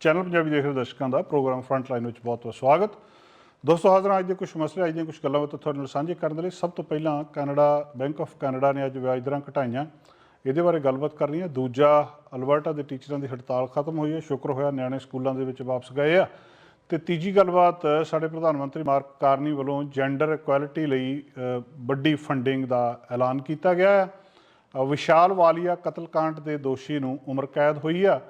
Channel Punjabi ਦੇਖ ਰਹੇ ਦਰਸ਼ਕਾਂ ਦਾ ਪ੍ਰੋਗਰਾਮ ਫਰੰਟ ਲਾਈਨ ਵਿੱਚ ਬਹੁਤ ਬਹੁਤ ਸਵਾਗਤ। ਦੋਸਤੋ, ਹਾਜ਼ਰ ਅੱਜ ਦੇ ਕੁਝ ਮਸਲੇ, ਅੱਜ ਦੀਆਂ ਕੁਝ ਗੱਲਾਂ ਬਾਤਾਂ ਤੁਹਾਡੇ ਨਾਲ ਸਾਂਝੇ ਕਰਨ ਦੇ ਲਈ। ਸਭ ਤੋਂ ਪਹਿਲਾਂ ਕੈਨੇਡਾ ਬੈਂਕ ਆਫ ਕੈਨੇਡਾ ਨੇ ਅੱਜ ਵਿਆਜ ਦਰਾਂ ਘਟਾਈਆਂ। ਇਹਦੇ ਬਾਰੇ ਗੱਲਬਾਤ ਕਰਨੀ ਹੈ। ਦੂਜਾ, ਅਲਬਰਟਾ ਦੇ ਟੀਚਰਾਂ ਦੀ ਹੜਤਾਲ ਖਤਮ ਹੋਈ ਹੈ। ਸ਼ੁਕਰ ਹੋਇਆ ਨਿਆਣੇ ਸਕੂਲਾਂ ਦੇ ਵਿੱਚ ਵਾਪਸ ਗਏ ਆ। ਤੇ ਤੀਜੀ ਗੱਲਬਾਤ, ਸਾਡੇ ਪ੍ਰਧਾਨ ਮੰਤਰੀ ਮਾਰਕ ਕਾਰਨੀ ਵੱਲੋਂ ਜੈਂਡਰ ਇਕੁਐਲਿਟੀ ਲਈ ਵੱਡੀ ਫੰਡਿੰਗ ਦਾ ਐਲਾਨ ਕੀਤਾ ਗਿਆ ਹੈ। ਵਿਸ਼ਾਲ ਵਾਲੀਆ ਕਤਲकांड ਦੇ ਦੋਸ਼ੀ ਨੂੰ ਉਮਰ ਕੈਦ ਹੋਈ ਆ।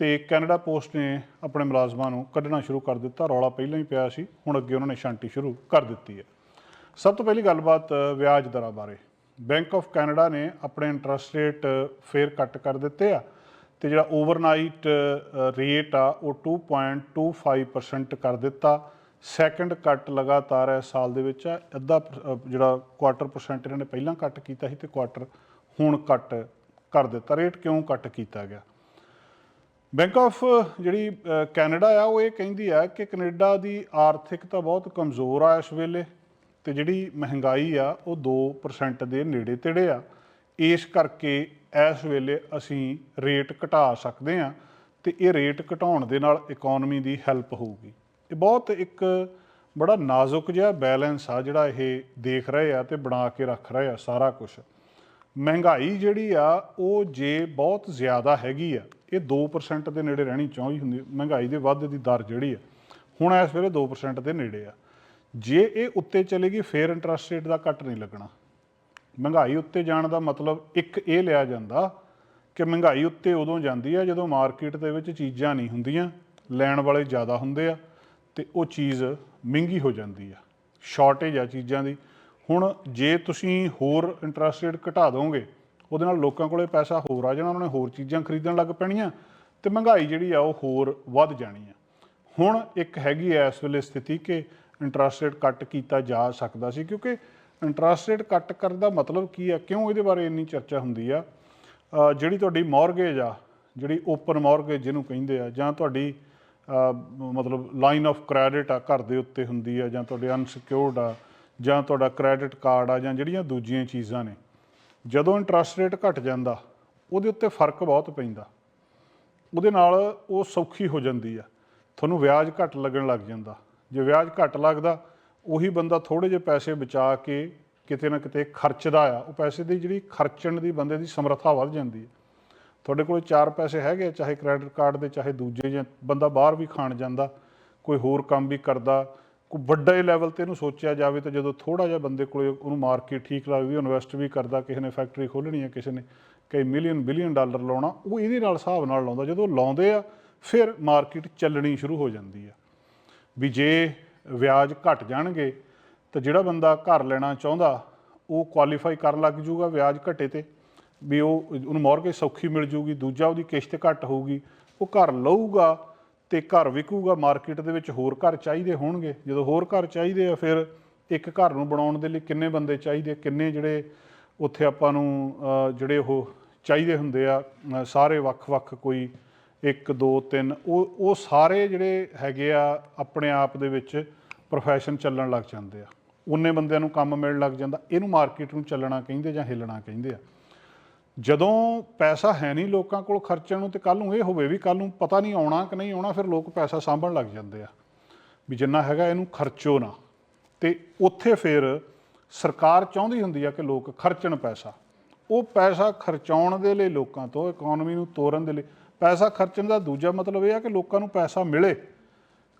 ਤੇ ਕੈਨੇਡਾ ਪੋਸਟ ਨੇ ਆਪਣੇ ਮੁਲਾਜ਼ਮਾਂ ਨੂੰ ਕੱਢਣਾ ਸ਼ੁਰੂ ਕਰ ਦਿੱਤਾ। ਰੌਲਾ ਪਹਿਲਾਂ ਹੀ ਪਿਆ ਸੀ, ਹੁਣ ਅੱਗੇ ਉਹਨਾਂ ਨੇ ਸ਼ਾਂਤੀ ਸ਼ੁਰੂ ਕਰ ਦਿੱਤੀ ਹੈ। ਸਭ ਤੋਂ ਪਹਿਲੀ ਗੱਲਬਾਤ ਵਿਆਜ ਦਰਾਂ ਬਾਰੇ। ਬੈਂਕ ਆਫ ਕੈਨੇਡਾ ਨੇ ਆਪਣੇ ਇੰਟਰਸਟ ਰੇਟ ਫੇਰ ਕੱਟ ਕਰ ਦਿੱਤੇ ਆ ਤੇ ਜਿਹੜਾ ਓਵਰਨਾਈਟ ਰੇਟ ਆ, ਉਹ 2.25% ਕਰ ਦਿੱਤਾ। ਸੈਕੰਡ ਕੱਟ ਲਗਾਤਾਰ ਹੈ ਸਾਲ ਦੇ ਵਿੱਚ ਆ। ਅੱਧਾ ਪਰ- ਜਿਹੜਾ ਕੁਆਟਰ ਪਰਸੈਂਟ ਇਹਨਾਂ ਨੇ ਪਹਿਲਾਂ ਕੱਟ ਕੀਤਾ ਸੀ ਤੇ ਕੁਆਟਰ ਹੁਣ ਕੱਟ ਕਰ ਦਿੱਤਾ। ਰੇਟ ਕਿਉਂ ਕੱਟ ਕੀਤਾ ਗਿਆ? ਬੈਂਕ ਆਫ ਜਿਹੜੀ ਕੈਨੇਡਾ ਆ, ਉਹ ਇਹ ਕਹਿੰਦੀ ਆ ਕਿ ਕੈਨੇਡਾ ਦੀ ਆਰਥਿਕਤਾ ਬਹੁਤ ਕਮਜ਼ੋਰ ਆ ਇਸ ਵੇਲੇ ਤੇ ਜਿਹੜੀ ਮਹਿੰਗਾਈ ਆ, ਉਹ 2% ਦੇ ਨੇੜੇ ਤੇੜੇ ਆ। ਇਸ ਕਰਕੇ ਇਸ ਵੇਲੇ ਅਸੀਂ ਰੇਟ ਘਟਾ ਸਕਦੇ ਆ ਤੇ ਇਹ ਰੇਟ ਘਟਾਉਣ ਦੇ ਨਾਲ ਇਕਨੋਮੀ ਦੀ ਹੈਲਪ ਹੋਊਗੀ। ਇਹ ਬਹੁਤ ਇੱਕ ਬੜਾ ਨਾਜ਼ੁਕ ਜਿਹਾ ਬੈਲੈਂਸ ਆ ਜਿਹੜਾ ਇਹ ਦੇਖ ਰਹੇ ਆ ਤੇ ਬਣਾ ਕੇ ਰੱਖ ਰਹੇ ਆ ਸਾਰਾ ਕੁਝ ਮਹਿੰਗਾਈ ਜਿਹੜੀ ਆ, ਉਹ ਜੇ ਬਹੁਤ ਜ਼ਿਆਦਾ ਹੈਗੀ ਆ ਇਹ 2% ਦੇ ਨੇੜੇ ਰਹਿਣੀ ਚਾਹੀਦੀ ਹੁੰਦੀ, ਮਹਿੰਗਾਈ ਦੇ ਵਾਧੇ ਦੀ ਦਰ ਜਿਹੜੀ ਆ, ਹੁਣ ਇਸ ਵੇਲੇ 2% ਦੇ ਨੇੜੇ ਆ। ਜੇ ਇਹ ਉੱਤੇ ਚਲੇਗੀ, ਫੇਰ ਇੰਟਰਸਟ ਰੇਟ ਦਾ ਕੱਟ ਨਹੀਂ ਲੱਗਣਾ। ਮਹਿੰਗਾਈ ਉੱਤੇ ਜਾਣ ਦਾ ਮਤਲਬ ਇੱਕ ਇਹ ਲਿਆ ਜਾਂਦਾ ਕਿ ਮਹਿੰਗਾਈ ਉੱਤੇ ਉਦੋਂ ਜਾਂਦੀ ਆ ਜਦੋਂ ਮਾਰਕੀਟ ਦੇ ਵਿੱਚ ਚੀਜ਼ਾਂ ਨਹੀਂ ਹੁੰਦੀਆਂ, ਲੈਣ ਵਾਲੇ ਜ਼ਿਆਦਾ ਹੁੰਦੇ ਆ ਤੇ ਉਹ ਚੀਜ਼ ਮਹਿੰਗੀ ਹੋ ਜਾਂਦੀ ਆ ਸ਼ਾਰਟੇਜ ਆ ਚੀਜ਼ਾਂ ਦੀ। ਹੁਣ ਜੇ ਤੁਸੀਂ ਹੋਰ ਇੰਟਰਸਟ ਰੇਟ ਘਟਾ ਦੋਗੇ ਉਹਦੇ ਨਾਲ ਲੋਕਾਂ ਕੋਲੇ ਪੈਸਾ ਹੋਰ ਆ ਜਾਣਾ, ਉਹਨਾਂ ਨੇ ਹੋਰ ਚੀਜ਼ਾਂ ਖਰੀਦਣ ਲੱਗ ਪੈਣੀਆਂ ਤੇ ਮਹਿੰਗਾਈ ਜਿਹੜੀ ਆ ਉਹ ਹੋਰ ਵੱਧ ਜਾਣੀ ਆ। ਹੁਣ ਇੱਕ ਹੈਗੀ ਐ ਇਸ ਵੇਲੇ ਸਥਿਤੀ ਕਿ ਇੰਟਰਸਟ ਰੇਟ ਕੱਟ ਕੀਤਾ ਜਾ ਸਕਦਾ ਸੀ ਕਿਉਂਕਿ ਇੰਟਰਸਟ ਰੇਟ ਕੱਟ ਕਰਨ ਦਾ ਮਤਲਬ ਕੀ ਆ, ਕਿਉਂ ਇਹਦੇ ਬਾਰੇ ਇੰਨੀ ਚਰਚਾ ਹੁੰਦੀ ਆ? ਜਿਹੜੀ ਤੁਹਾਡੀ ਮੌਰਗੇਜ ਆ, ਜਿਹੜੀ ਓਪਨ ਮੌਰਗੇਜ ਜਿਹਨੂੰ ਕਹਿੰਦੇ ਆ, ਜਾਂ ਤੁਹਾਡੀ ਮਤਲਬ ਲਾਈਨ ਆਫ ਕ੍ਰੈਡਿਟ ਆ ਘਰ ਦੇ ਉੱਤੇ ਹੁੰਦੀ ਆ, ਜਾਂ ਤੁਹਾਡੇ ਅਨਸਿਕਿਉਰਡ ਆ, ਜਾਂ ਤੁਹਾਡਾ ਕ੍ਰੈਡਿਟ ਕਾਰਡ ਆ, ਜਾਂ ਜਿਹੜੀਆਂ ਦੂਜੀਆਂ ਚੀਜ਼ਾਂ ਨੇ ਜਦੋਂ ਇੰਟਰਸਟ ਰੇਟ ਘਟ ਜਾਂਦਾ, ਉਹਦੇ ਉੱਤੇ ਫ਼ਰਕ ਬਹੁਤ ਪੈਂਦਾ। ਉਹਦੇ ਨਾਲ ਉਹ ਸੌਖੀ ਹੋ ਜਾਂਦੀ ਆ। ਤੁਹਾਨੂੰ ਵਿਆਜ ਘੱਟ ਲੱਗਣ ਲੱਗ ਜਾਂਦਾ। ਜੇ ਵਿਆਜ ਘੱਟ ਲੱਗਦਾ, ਉਹੀ ਬੰਦਾ ਥੋੜੇ ਜਿਹੇ ਪੈਸੇ ਬਚਾ ਕੇ ਕਿਤੇ ਨਾ ਕਿਤੇ ਖਰਚਦਾ ਆ। ਉਹ ਪੈਸੇ ਦੀ ਜਿਹੜੀ ਖਰਚਣ ਦੀ ਬੰਦੇ ਦੀ ਸਮਰੱਥਾ ਵੱਧ ਜਾਂਦੀ ਹੈ ਤੁਹਾਡੇ ਕੋਲ ਚਾਰ ਪੈਸੇ ਹੈਗੇ ਚਾਹੇ ਕ੍ਰੈਡਿਟ ਕਾਰਡ ਦੇ, ਚਾਹੇ ਦੂਜੇ ਜਾਂ ਬੰਦਾ ਬਾਹਰ ਵੀ ਖਾਣ ਜਾਂਦਾ, ਕੋਈ ਹੋਰ ਕੰਮ ਵੀ ਕਰਦਾ ਕੋਈ ਵੱਡੇ ਲੈਵਲ ਤੇ ਇਹਨੂੰ ਸੋਚਿਆ ਜਾਵੇ ਤਾਂ ਜਦੋਂ ਥੋੜਾ ਜਿਹਾ ਬੰਦੇ ਕੋਲੇ ਉਹਨੂੰ ਮਾਰਕੀਟ ਠੀਕ ਲੱਗਦੀ ਇਨਵੈਸਟ ਵੀ ਕਰਦਾ, ਕਿਸੇ ਨੇ ਫੈਕਟਰੀ ਖੋਲ੍ਹਣੀ ਹੈ ਕਿਸੇ ਨੇ ਕਈ ਮਿਲੀਅਨ ਬਿਲੀਅਨ ਡਾਲਰ ਲਾਉਣਾ, ਉਹ ਇਹਦੇ ਨਾਲ ਹਿਸਾਬ ਨਾਲ ਲਾਉਂਦਾ, ਜਦੋਂ ਲਾਉਂਦੇ ਆ, ਫਿਰ ਮਾਰਕੀਟ ਚੱਲਣੀ ਸ਼ੁਰੂ ਹੋ ਜਾਂਦੀ ਆ। ਵੀ ਜੇ ਵਿਆਜ ਘਟ ਜਾਣਗੇ, ਤਾਂ ਜਿਹੜਾ ਬੰਦਾ ਘਰ ਲੈਣਾ ਚਾਹੁੰਦਾ, ਉਹ ਕੁਆਲੀਫਾਈ ਕਰਨ ਲੱਗ ਜੂਗਾ ਵਿਆਜ ਘਟੇ ਤੇ, ਵੀ ਉਹ, ਉਹਨੂੰ ਮੌਰਗੇਜ ਸੌਖੀ ਮਿਲ ਜੂਗੀ, ਦੂਜਾ ਉਹਦੀ ਕਿਸ਼ਤ ਘੱਟ ਹੋਊਗੀ, ਉਹ ਘਰ ਲਊਗਾ ਤੇ ਘਰ ਵਿਕੂਗਾ, ਮਾਰਕੀਟ ਦੇ ਵਿੱਚ ਹੋਰ ਘਰ ਚਾਹੀਦੇ ਹੋਣਗੇ। ਜਦੋਂ ਹੋਰ ਘਰ ਚਾਹੀਦੇ ਆ, ਫਿਰ ਇੱਕ ਘਰ ਨੂੰ ਬਣਾਉਣ ਦੇ ਲਈ ਕਿੰਨੇ ਬੰਦੇ ਚਾਹੀਦੇ, ਕਿੰਨੇ ਜਿਹੜੇ ਉੱਥੇ ਆਪਾਂ ਨੂੰ ਜਿਹੜੇ ਉਹ ਚਾਹੀਦੇ ਹੁੰਦੇ ਆ ਸਾਰੇ ਵੱਖ-ਵੱਖ ਕੋਈ 1 2 3 ਉਹ ਉਹ ਸਾਰੇ ਜਿਹੜੇ ਹੈਗੇ ਆ, ਆਪਣੇ ਆਪ ਦੇ ਵਿੱਚ ਪ੍ਰੋਫੈਸ਼ਨ ਚੱਲਣ ਲੱਗ ਜਾਂਦੇ ਆ। ਉਨੇ ਬੰਦਿਆਂ ਨੂੰ ਕੰਮ ਮਿਲਣ ਲੱਗ ਜਾਂਦਾ, ਇਹਨੂੰ ਮਾਰਕੀਟ ਨੂੰ ਚੱਲਣਾ ਕਹਿੰਦੇ ਜਾਂ ਹਿੱਲਣਾ ਕਹਿੰਦੇ ਆ। ਜਦੋਂ ਪੈਸਾ ਹੈ ਨਹੀਂ ਲੋਕਾਂ ਕੋਲ ਖਰਚਣ ਨੂੰ ਤੇ ਕੱਲ ਨੂੰ ਇਹ ਹੋਵੇ ਵੀ ਕੱਲ ਨੂੰ ਪਤਾ ਨਹੀਂ ਆਉਣਾ ਕਿ ਨਹੀਂ ਆਉਣਾ, ਫਿਰ ਲੋਕ ਪੈਸਾ ਸਾਂਭਣ ਲੱਗ ਜਾਂਦੇ ਆ। ਵੀ ਜਿੰਨਾ ਹੈਗਾ ਇਹਨੂੰ ਖਰਚੋ ਨਾ। ਤੇ ਉੱਥੇ ਫਿਰ ਸਰਕਾਰ ਚਾਹੁੰਦੀ ਹੁੰਦੀ ਆ ਕਿ ਲੋਕ ਖਰਚਣ ਪੈਸਾ। ਉਹ ਪੈਸਾ ਖਰਚਾਉਣ ਦੇ ਲਈ ਲੋਕਾਂ ਤੋਂ ਇਕਨੋਮੀ ਨੂੰ ਤੋਰਨ ਦੇ ਲਈ। ਪੈਸਾ ਖਰਚਣ ਦਾ ਦੂਜਾ ਮਤਲਬ ਇਹ ਆ ਕਿ ਲੋਕਾਂ ਨੂੰ ਪੈਸਾ ਮਿਲੇ।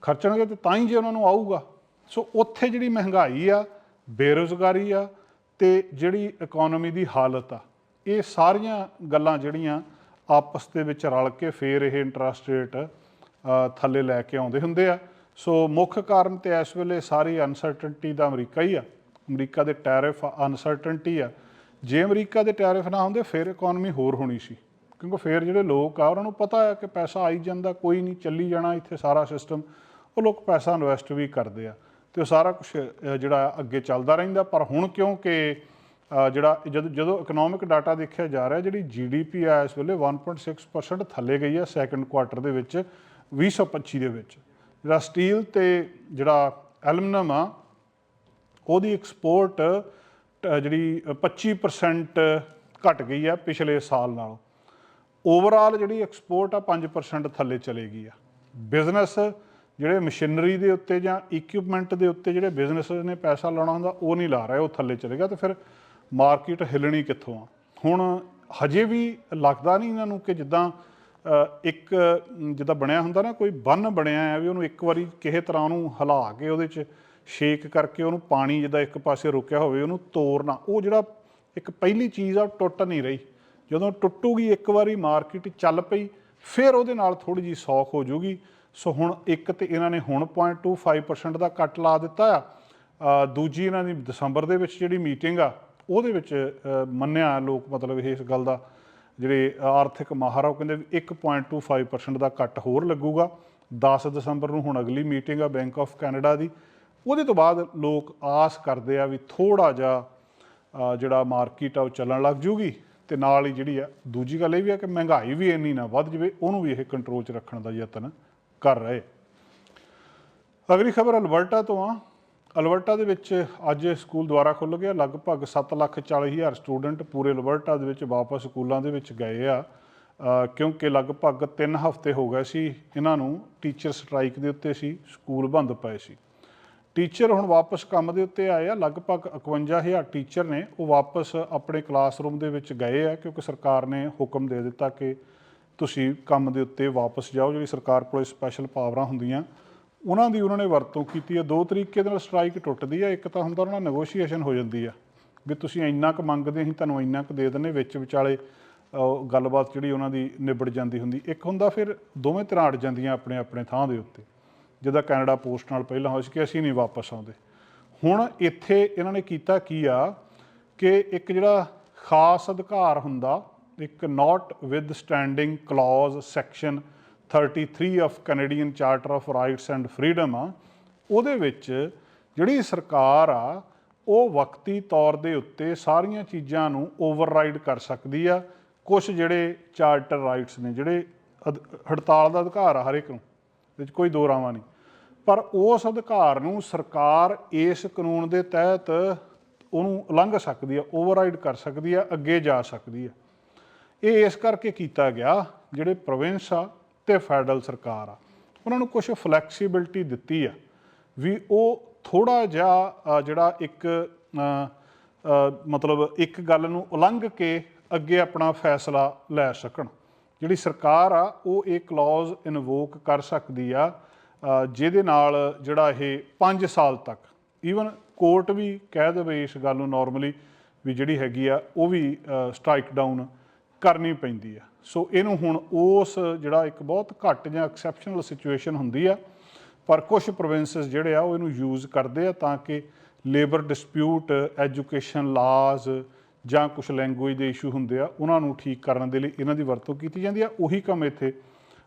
ਖਰਚਣਗੇ ਤੇ ਤਾਂ ਹੀ ਜੇ ਉਹਨਾਂ ਨੂੰ ਆਊਗਾ। ਸੋ ਉੱਥੇ ਜਿਹੜੀ ਮਹਿੰਗਾਈ ਆ, ਬੇਰੁਜ਼ਗਾਰੀ ਆ ਤੇ ਜਿਹੜੀ ਇਕਨੋਮੀ ਦੀ ਹਾਲਤ ਆ ਇਹ ਸਾਰੀਆਂ ਗੱਲਾਂ ਜਿਹੜੀਆਂ ਆਪਸ ਦੇ ਵਿੱਚ ਰਲ ਕੇ ਫੇਰ ਇਹ ਇੰਟਰਸਟ ਰੇਟ ਥੱਲੇ ਲੈ ਕੇ ਆਉਂਦੇ ਹੁੰਦੇ ਆ। ਸੋ ਮੁੱਖ ਕਾਰਨ ਤੇ ਇਸ ਵੇਲੇ ਸਾਰੀ ਅਨਸਰਟਨਟੀ ਦਾ ਅਮਰੀਕਾ ਹੀ ਆ। ਅਮਰੀਕਾ ਦੇ ਟੈਰਿਫ ਅਨਸਰਟਨਟੀ ਆ। ਜੇ ਅਮਰੀਕਾ ਦੇ ਟੈਰਿਫ ਨਾ ਹੁੰਦੇ, ਫਿਰ ਇਕਨੋਮੀ ਹੋਰ ਹੋਣੀ ਸੀ। ਕਿਉਂਕਿ ਫਿਰ ਜਿਹੜੇ ਲੋਕ ਆ, ਉਹਨਾਂ ਨੂੰ ਪਤਾ ਹੈ ਕਿ ਪੈਸਾ ਆਈ ਜਾਂਦਾ, ਕੋਈ ਨਹੀਂ ਚੱਲੀ ਜਾਣਾ ਇੱਥੇ ਸਾਰਾ ਸਿਸਟਮ ਉਹ ਲੋਕ ਪੈਸਾ ਇਨਵੈਸਟ ਵੀ ਕਰਦੇ ਆ। ਤੇ ਉਹ ਸਾਰਾ ਕੁਝ ਜਿਹੜਾ ਅੱਗੇ ਚੱਲਦਾ ਰਹਿੰਦਾ। ਪਰ ਹੁਣ ਕਿਉਂਕਿ ਜਿਹੜਾ ਜਦੋਂ ਜਦੋਂ ਇਕਨੋਮਿਕ ਡਾਟਾ ਦੇਖਿਆ ਜਾ ਰਿਹਾ, ਜਿਹੜੀ ਜੀਡੀਪੀ ਆ ਇਸ ਵੇਲੇ 1.6% ਥੱਲੇ ਗਈ ਆ ਸੈਕੰਡ ਕੁਆਟਰ ਦੇ ਵਿੱਚ 2025 ਦੇ ਵਿੱਚ। ਜਿਹੜਾ ਸਟੀਲ ਤੇ ਜਿਹੜਾ ਐਲੂਮੀਨੀਅਮ ਆ, ਉਹਦੀ ਐਕਸਪੋਰਟ ਜਿਹੜੀ 25% ਘਟ ਗਈ ਆ ਪਿਛਲੇ ਸਾਲ ਨਾਲੋਂ। ਓਵਰਆਲ ਜਿਹੜੀ ਐਕਸਪੋਰਟ ਆ 5% ਥੱਲੇ ਚਲੇ ਗਈ ਆ। ਬਿਜ਼ਨਸ ਜਿਹੜੇ ਮਸ਼ੀਨਰੀ ਦੇ ਉੱਤੇ ਜਾਂ ਇਕਵਿਪਮੈਂਟ ਦੇ ਉੱਤੇ ਜਿਹੜੇ ਬਿਜ਼ਨਸ ਨੇ ਪੈਸਾ ਲਾਉਣਾ ਹੁੰਦਾ, ਉਹ ਨਹੀਂ ਲਾ ਰਹੇ, ਉਹ ਥੱਲੇ ਚਲੇਗਾ ਤੇ ਫਿਰ ਮਾਰਕੀਟ ਹਿੱਲਣੀ ਕਿੱਥੋਂ ਆ? ਹੁਣ ਹਜੇ ਵੀ ਲੱਗਦਾ ਨਹੀਂ ਇਹਨਾਂ ਨੂੰ ਕਿ ਜਿੱਦਾਂ ਇੱਕ, ਜਿੱਦਾਂ ਬਣਿਆ ਹੁੰਦਾ ਨਾ, ਕੋਈ ਬੰਨ ਬਣਿਆ ਹੈ ਵੀ ਉਹਨੂੰ ਇੱਕ ਵਾਰੀ ਕਿਸੇ ਤਰ੍ਹਾਂ ਉਹਨੂੰ ਹਿਲਾ ਕੇ ਉਹਦੇ 'ਚ ਸ਼ੇਕ ਕਰਕੇ ਉਹਨੂੰ ਪਾਣੀ ਜਿੱਦਾਂ ਇੱਕ ਪਾਸੇ ਰੁਕਿਆ ਹੋਵੇ, ਉਹਨੂੰ ਤੋੜਨਾ ਉਹ ਜਿਹੜਾ ਇੱਕ ਪਹਿਲੀ ਚੀਜ਼ ਆ, ਉਹ ਟੁੱਟ ਨਹੀਂ ਰਹੀ। ਜਦੋਂ ਟੁੱਟੂਗੀ, ਇੱਕ ਵਾਰੀ ਮਾਰਕੀਟ ਚੱਲ ਪਈ, ਫਿਰ ਉਹਦੇ ਨਾਲ ਥੋੜੀ ਜੀ ਸੌਖ ਹੋ ਜੂਗੀ। ਸੋ ਹੁਣ ਇੱਕ ਤੇ ਇਹਨਾਂ ਨੇ ਹੁਣ 0.25% ਦਾ ਕੱਟ ਲਾ ਦਿੱਤਾ ਆ। ਦੂਜੀ ਇਹਨਾਂ ਦੀ ਦਸੰਬਰ ਦੇ ਵਿੱਚ ਜਿਹੜੀ ਮੀਟਿੰਗ ਆ ਉਹਦੇ ਵਿੱਚ ਮੰਨਿਆ ਲੋਕ ਮਤਲਬ ਇਹ ਇਸ ਗੱਲ ਦਾ, ਜਿਹੜੇ ਆਰਥਿਕ ਮਾਹਰ ਆ, ਉਹ ਕਹਿੰਦੇ ਵੀ 1.25% ਦਾ ਕੱਟ ਹੋਰ ਲੱਗੂਗਾ। 10 ਦਸੰਬਰ ਨੂੰ ਹੁਣ ਅਗਲੀ ਮੀਟਿੰਗ ਆ ਬੈਂਕ ਆਫ ਕੈਨੇਡਾ ਦੀ। ਉਹਦੇ ਤੋਂ ਬਾਅਦ ਲੋਕ ਆਸ ਕਰਦੇ ਆ ਵੀ ਥੋੜਾ ਜਿਹਾ ਜਿਹੜਾ ਮਾਰਕੀਟ ਆ ਉਹ ਚੱਲਣ ਲੱਗ ਜੂਗੀ। ਤੇ ਨਾਲ ਹੀ ਜਿਹੜੀ ਆ, ਦੂਜੀ ਗੱਲ ਇਹ ਵੀ ਆ ਕਿ ਮਹਿੰਗਾਈ ਵੀ ਇੰਨੀ ਨਾ ਵੱਧ ਜਵੇ, ਉਹਨੂੰ ਵੀ ਇਹ ਕੰਟਰੋਲ 'ਚ ਰੱਖਣ ਦਾ ਯਤਨ ਕਰ ਰਹੇ। ਅਗਲੀ ਖਬਰ ਅਲਬਰਟਾ ਤੋਂ ਆ। ਅਲਬਰਟਾ ਦੇ ਵਿੱਚ ਅੱਜ ਸਕੂਲ ਦੁਬਾਰਾ ਖੁੱਲ ਗਿਆ। ਲਗਭਗ 7,40,000 ਸਟੂਡੈਂਟ ਪੂਰੇ ਅਲਬਰਟਾ ਦੇ ਵਿੱਚ ਵਾਪਸ ਸਕੂਲਾਂ ਦੇ ਵਿੱਚ ਗਏ ਆ। ਕਿਉਂਕਿ ਲਗਭਗ 3 ਹਫ਼ਤੇ ਹੋ ਗਏ ਸੀ ਇਹਨਾਂ ਨੂੰ ਟੀਚਰ ਸਟ੍ਰਾਈਕ ਦੇ ਉੱਤੇ ਸੀ ਸਕੂਲ ਬੰਦ ਪਏ ਸੀ। ਟੀਚਰ ਹੁਣ ਵਾਪਸ ਕੰਮ ਦੇ ਉੱਤੇ ਆਏ ਆ। ਲਗਭਗ 51000 ਟੀਚਰ ਨੇ ਉਹ ਵਾਪਸ ਆਪਣੇ ਕਲਾਸਰੂਮ ਦੇ ਵਿੱਚ ਗਏ ਆ ਕਿਉਂਕਿ ਸਰਕਾਰ ਨੇ ਹੁਕਮ ਦੇ ਦਿੱਤਾ ਕਿ ਤੁਸੀਂ ਕੰਮ ਦੇ ਉੱਤੇ ਵਾਪਸ ਜਾਓ। ਜਿਹੜੀ ਸਰਕਾਰ ਕੋਲ ਸਪੈਸ਼ਲ ਪਾਵਰਾਂ ਹੁੰਦੀਆਂ ਉਹਨਾਂ ਦੀ ਉਹਨਾਂ ਨੇ ਵਰਤੋਂ ਕੀਤੀ ਹੈ। ਦੋ ਤਰੀਕੇ ਦੇ ਨਾਲ ਸਟ੍ਰਾਈਕ ਟੁੱਟਦੀ ਹੈ। ਇੱਕ ਤਾਂ ਹੁੰਦਾ ਉਹਨਾਂ ਨਾਲ ਨੈਗੋਸ਼ੀਏਸ਼ਨ ਹੋ ਜਾਂਦੀ ਆ ਵੀ ਤੁਸੀਂ ਇੰਨਾ ਕੁ ਮੰਗਦੇ, ਅਸੀਂ ਤੁਹਾਨੂੰ ਇੰਨਾ ਕੁ ਦੇ ਦਿੰਨੇ ਵਿੱਚ ਵਿਚਾਲੇ ਗੱਲਬਾਤ ਜਿਹੜੀ ਉਹਨਾਂ ਦੀ ਨਿਬੜ ਜਾਂਦੀ ਹੁੰਦੀ। ਇੱਕ ਹੁੰਦਾ ਫਿਰ ਦੋਵੇਂ ਤਰ੍ਹਾਂ ਅੜ ਜਾਂਦੀਆਂ ਆਪਣੇ ਆਪਣੇ ਥਾਂ ਦੇ ਉੱਤੇ। ਜਿੱਦਾਂ ਕੈਨੇਡਾ ਪੋਸਟ ਨਾਲ ਪਹਿਲਾਂ ਹੋਇਆ ਸੀ ਕਿ ਅਸੀਂ ਨਹੀਂ ਵਾਪਸ ਆਉਂਦੇ। ਹੁਣ ਇੱਥੇ ਇਹਨਾਂ ਨੇ ਕੀਤਾ ਕੀ ਆ ਕਿ ਇੱਕ ਜਿਹੜਾ ਖਾਸ ਅਧਿਕਾਰ ਹੁੰਦਾ, ਇੱਕ notwithstanding clause section 33 of Canadian Charter of Rights and Freedom ਆ, ਉਹਦੇ ਵਿੱਚ ਜਿਹੜੀ ਸਰਕਾਰ ਆ, ਉਹ ਵਕਤੀ ਤੌਰ ਦੇ ਉੱਤੇ ਸਾਰੀਆਂ ਚੀਜ਼ਾਂ ਨੂੰ ਓਵਰਰਾਈਡ ਕਰ ਸਕਦੀ ਆ ਕੁਝ ਜਿਹੜੇ ਚਾਰਟਰ ਰਾਈਟਸ ਨੇ, ਜਿਹੜੇ ਅਧ- ਹੜਤਾਲ ਦਾ ਅਧਿਕਾਰ ਆ ਹਰ ਇੱਕ ਨੂੰ ਵਿੱਚ ਕੋਈ ਦੋ ਰਾਵਾਂ ਨਹੀਂ। ਪਰ ਉਸ ਅਧਿਕਾਰ ਨੂੰ ਸਰਕਾਰ ਇਸ ਕਾਨੂੰਨ ਦੇ ਤਹਿਤ ਉਹਨੂੰ ਉਲੰਘ ਸਕਦੀ ਆ ਓਵਰਰਾਈਡ ਕਰ ਸਕਦੀ ਆ, ਅੱਗੇ ਜਾ ਸਕਦੀ ਆ। ਇਹ ਇਸ ਕਰਕੇ ਕੀਤਾ ਗਿਆ, ਜਿਹੜੇ ਪ੍ਰੋਵਿੰਸ ਆ ਤੇ ਫੈਡਰਲ ਸਰਕਾਰ ਆ। ਉਹਨਾਂ ਨੂੰ ਕੁਝ ਫਲੈਕਸੀਬਿਲਟੀ ਦਿੱਤੀ ਆ ਵੀ ਉਹ ਥੋੜਾ ਜਿਹਾ ਜਿਹੜਾ ਇੱਕ ਮਤਲਬ ਇੱਕ ਗੱਲ ਨੂੰ ਉਲੰਘ ਕੇ ਅੱਗੇ ਆਪਣਾ ਫੈਸਲਾ ਲੈ ਸਕਣ। ਜਿਹੜੀ ਸਰਕਾਰ ਆ, ਉਹ ਇਹ ਕਲੌਜ਼ ਇਨਵੋਕ ਕਰ ਸਕਦੀ ਆ ਜਿਹਦੇ ਨਾਲ ਜਿਹੜਾ ਇਹ 5 ਸਾਲ ਤੱਕ ਈਵਨ ਕੋਰਟ ਵੀ ਕਹਿ ਦੇਵੇ ਇਸ ਗੱਲ ਨੂੰ ਨਾਰਮਲੀ ਵੀ ਜਿਹੜੀ ਹੈਗੀ ਆ, ਉਹ ਵੀ ਸਟ੍ਰਾਈਕ ਡਾਊਨ ਕਰਨੀ ਪੈਂਦੀ ਆ। ਸੋ ਇਹਨੂੰ ਹੁਣ ਉਸ ਜਿਹੜਾ ਇੱਕ ਬਹੁਤ ਘੱਟ ਜਾਂ ਐਕਸੈਪਸ਼ਨਲ ਸਿਚੁਏਸ਼ਨ ਹੁੰਦੀ ਆ, ਪਰ ਕੁਝ ਪ੍ਰੋਵਿੰਸਸ ਜਿਹੜੇ ਆ ਉਹ ਇਹਨੂੰ ਯੂਜ਼ ਕਰਦੇ ਆ ਤਾਂ ਕਿ ਲੇਬਰ ਡਿਸਪਿਊਟ ਐਜੂਕੇਸ਼ਨ ਲਾਜ਼ ਜਾਂ ਕੁਝ ਲੈਂਗੁਏਜ ਦੇ ਇਸ਼ੂ ਹੁੰਦੇ ਆ, ਉਹਨਾਂ ਨੂੰ ਠੀਕ ਕਰਨ ਦੇ ਲਈ ਇਹਨਾਂ ਦੀ ਵਰਤੋਂ ਕੀਤੀ ਜਾਂਦੀ ਆ। ਉਹੀ ਕੰਮ ਇੱਥੇ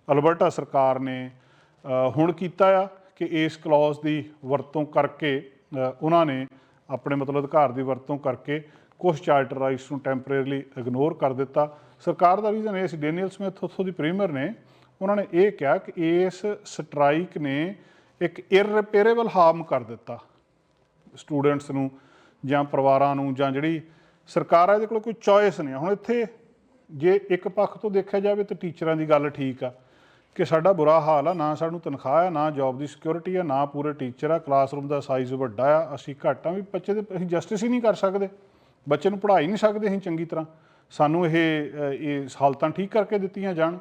ਅਲਬਰਟਾ ਸਰਕਾਰ ਨੇ ਹੁਣ ਕੀਤਾ ਆ ਕਿ ਇਸ ਕਲੌਜ਼ ਦੀ ਵਰਤੋਂ ਕਰਕੇ ਉਹਨਾਂ ਨੇ ਆਪਣੇ ਮਤਲਬ ਅਧਿਕਾਰ ਦੀ ਵਰਤੋਂ ਕਰਕੇ ਕੁਝ ਚਾਰਟਰ ਰਾਈਟਸ ਨੂੰ ਟੈਂਪਰੇਰੀਲੀ ਇਗਨੋਰ ਕਰ ਦਿੱਤਾ। ਸਰਕਾਰ ਦਾ ਰੀਜ਼ਨ ਇਹ ਸੀ ਡੈਨੀਅਲ ਸਮਿਥ ਉੱਥੋਂ ਦੀ ਪ੍ਰੀਮੀਅਰ ਨੇ, ਉਹਨਾਂ ਨੇ ਇਹ ਕਿਹਾ ਕਿ ਇਸ ਸਟ੍ਰਾਈਕ ਨੇ ਇੱਕ ਇਰਰਿਪੇਅਰੇਬਲ ਹਾਰਮ ਕਰ ਦਿੱਤਾ। ਸਟੂਡੈਂਟਸ ਨੂੰ ਜਾਂ ਪਰਿਵਾਰਾਂ ਨੂੰ ਜਾਂ ਜਿਹੜੀ ਸਰਕਾਰ ਆ, ਇਹਦੇ ਕੋਲ ਕੋਈ ਚੋਇਸ ਨਹੀਂ ਹੁਣ ਇੱਥੇ ਜੇ ਇੱਕ ਪੱਖ ਤੋਂ ਦੇਖਿਆ ਜਾਵੇ ਤਾਂ ਟੀਚਰਾਂ ਦੀ ਗੱਲ ਠੀਕ ਆ ਕਿ ਸਾਡਾ ਬੁਰਾ ਹਾਲ ਆ, ਨਾ ਸਾਨੂੰ ਤਨਖਾਹ ਆ, ਨਾ ਜੌਬ ਦੀ ਸਿਕਿਉਰਿਟੀ ਆ, ਨਾ ਪੂਰੇ ਟੀਚਰ ਆ ਕਲਾਸਰੂਮ ਦਾ ਸਾਈਜ਼ ਵੱਡਾ ਆ, ਅਸੀਂ ਘੱਟ ਆ ਵੀ ਬੱਚੇ ਦੇ, ਅਸੀਂ ਜਸਟਿਸ ਹੀ ਨਹੀਂ ਕਰ ਸਕਦੇ। ਬੱਚੇ ਨੂੰ ਪੜ੍ਹਾ ਹੀ ਨਹੀਂ ਸਕਦੇ ਅਸੀਂ ਚੰਗੀ ਤਰ੍ਹਾਂ। ਸਾਨੂੰ ਇਹ ਇਹ ਹਾਲਤਾਂ ਠੀਕ ਕਰਕੇ ਦਿੱਤੀਆਂ ਜਾਣ।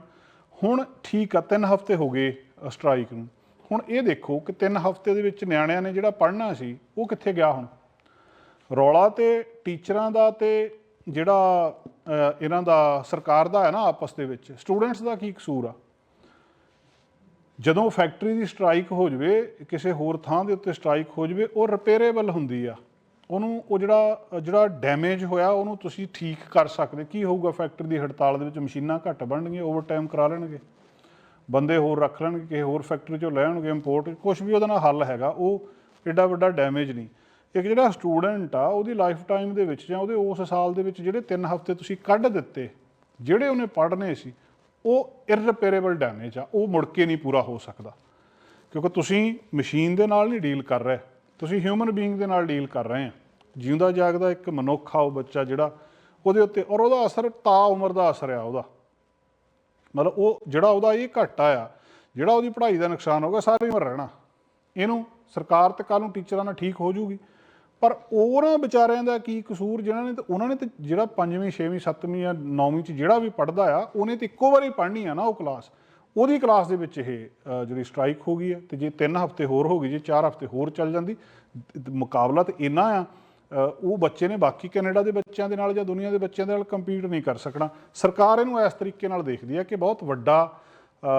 ਹੁਣ ਠੀਕ ਆ, ਤਿੰਨ ਹਫ਼ਤੇ ਹੋ ਗਏ ਸਟ੍ਰਾਈਕ ਨੂੰ। ਹੁਣ ਇਹ ਦੇਖੋ ਕਿ ਤਿੰਨ ਹਫ਼ਤੇ ਦੇ ਵਿੱਚ ਨਿਆਣਿਆਂ ਨੇ ਜਿਹੜਾ ਪੜ੍ਹਨਾ ਸੀ, ਉਹ ਕਿੱਥੇ ਗਿਆ ਹੁਣ? ਰੌਲਾ ਤੇ ਟੀਚਰਾਂ ਦਾ ਤੇ ਜਿਹੜਾ ਇਹਨਾਂ ਦਾ ਸਰਕਾਰ ਦਾ ਹੈ ਨਾ ਆਪਸ ਦੇ ਵਿੱਚ, ਸਟੂਡੈਂਟਸ ਦਾ ਕੀ ਕਸੂਰ ਆ? ਜਦੋਂ ਫੈਕਟਰੀ ਦੀ ਸਟ੍ਰਾਈਕ ਹੋ ਜਵੇ, ਕਿਸੇ ਹੋਰ ਥਾਂ ਦੇ ਉੱਤੇ ਸਟ੍ਰਾਈਕ ਹੋ ਜਵੇ, ਉਹ ਰਿਪੇਅਰੇਬਲ ਹੁੰਦੀ ਆ। ਉਹਨੂੰ ਉਹ ਜਿਹੜਾ ਜਿਹੜਾ ਡੈਮੇਜ ਹੋਇਆ, ਉਹਨੂੰ ਤੁਸੀਂ ਠੀਕ ਕਰ ਸਕਦੇ। ਕੀ ਹੋਊਗਾ ਫੈਕਟਰੀ ਦੀ ਹੜਤਾਲ ਦੇ ਵਿੱਚ? ਮਸ਼ੀਨਾਂ ਘੱਟ ਬਣਨਗੀਆਂ ਓਵਰਟਾਈਮ ਕਰਾ ਲੈਣਗੇ। ਬੰਦੇ ਹੋਰ ਰੱਖ ਲੈਣਗੇ, ਕਿਸੇ ਹੋਰ ਫੈਕਟਰੀ ਚੋਂ ਲੈਣਗੇ ਇੰਪੋਰਟ ਕੁਝ ਵੀ ਉਹਦਾ ਨਾਲ ਹੱਲ ਹੈਗਾ, ਉਹ ਏਡਾ ਵੱਡਾ ਡੈਮੇਜ ਨਹੀਂ। ਇੱਕ ਜਿਹੜਾ ਸਟੂਡੈਂਟ ਆ, ਉਹਦੀ ਲਾਈਫ ਟਾਈਮ ਦੇ ਵਿੱਚ ਜਾਂ ਉਹਦੇ ਉਸ ਸਾਲ ਦੇ ਵਿੱਚ ਜਿਹੜੇ 3 ਹਫ਼ਤੇ ਤੁਸੀਂ ਕੱਢ ਦਿੱਤੇ, ਜਿਹੜੇ ਉਹਨੇ ਪੜ੍ਹਨੇ ਸੀ, ਉਹ ਇਰਰਿਪੇਅਰੇਬਲ ਡੈਮੇਜ ਆ। ਉਹ ਮੁੜ ਕੇ ਨਹੀਂ ਪੂਰਾ ਹੋ ਸਕਦਾ। ਕਿਉਂਕਿ ਤੁਸੀਂ ਮਸ਼ੀਨ ਦੇ ਨਾਲ ਨਹੀਂ ਡੀਲ ਕਰ ਰਹੇ। ਤੁਸੀਂ ਹਿਊਮਨ ਬੀਇੰਗ ਦੇ ਨਾਲ ਡੀਲ ਕਰ ਰਹੇ ਆ। ਜਿਉਂਦਾ ਜਾਗਦਾ ਇੱਕ ਮਨੁੱਖ ਆ ਉਹ ਬੱਚਾ ਜਿਹੜਾ ਉਹਦੇ ਉੱਤੇ, ਔਰ ਉਹਦਾ ਅਸਰ ਤਾ ਉਮਰ ਦਾ ਅਸਰ ਆ ਉਹਦਾ। ਮਤਲਬ ਉਹ ਜਿਹੜਾ ਉਹਦਾ ਇਹ ਘਾਟਾ ਆ, ਜਿਹੜਾ ਉਹਦੀ ਪੜ੍ਹਾਈ ਦਾ ਨੁਕਸਾਨ ਹੋਗਾ ਸਾਰੀ ਉਮਰ ਰਹਿਣਾ। ਇਹਨੂੰ ਸਰਕਾਰ ਤੇ ਕੱਲ੍ਹ ਨੂੰ ਟੀਚਰਾਂ ਨਾਲ ਠੀਕ ਹੋ ਜੂਗੀ। ਪਰ ਉਹਨਾਂ ਵਿਚਾਰਿਆਂ ਦਾ ਕੀ ਕਸੂਰ, ਜਿਨ੍ਹਾਂ ਨੇ ਤੇ ਉਹਨਾਂ ਨੇ ਤੇ ਜਿਹੜਾ 5ਵੀਂ 6ਵੀਂ 7ਵੀਂ ਜਾਂ 9ਵੀਂ ਚ ਜਿਹੜਾ ਵੀ ਪੜਦਾ ਆ, ਉਹਨੇ ਤੇ ਇੱਕੋ ਵਾਰੀ ਪੜ੍ਹਨੀ ਆ ਨਾ ਉਹ ਕਲਾਸ ਉਹਦੀ ਕਲਾਸ ਦੇ ਵਿੱਚ ਇਹ ਜਿਹੜੀ ਸਟ੍ਰਾਈਕ ਹੋ ਗਈ ਹੈ ਤੇ ਜੇ 3 ਹਫ਼ਤੇ ਹੋਰ ਹੋ ਗਈ ਜੇ 4 ਹਫ਼ਤੇ ਹੋਰ ਚੱਲ ਜਾਂਦੀ ਮੁਕਾਬਲਾ ਤੇ ਇੰਨਾ ਆ ਉਹ ਬੱਚੇ ਨੇ ਬਾਕੀ ਕੈਨੇਡਾ ਦੇ ਬੱਚਿਆਂ ਦੇ ਨਾਲ ਜਾਂ ਦੁਨੀਆ ਦੇ ਬੱਚਿਆਂ ਦੇ ਨਾਲ ਕੰਪੀਟ ਨਹੀਂ ਕਰ ਸਕਣਾ। ਸਰਕਾਰ ਇਹਨੂੰ ਇਸ ਤਰੀਕੇ ਨਾਲ ਦੇਖਦੀ ਹੈ ਕਿ ਬਹੁਤ ਵੱਡਾ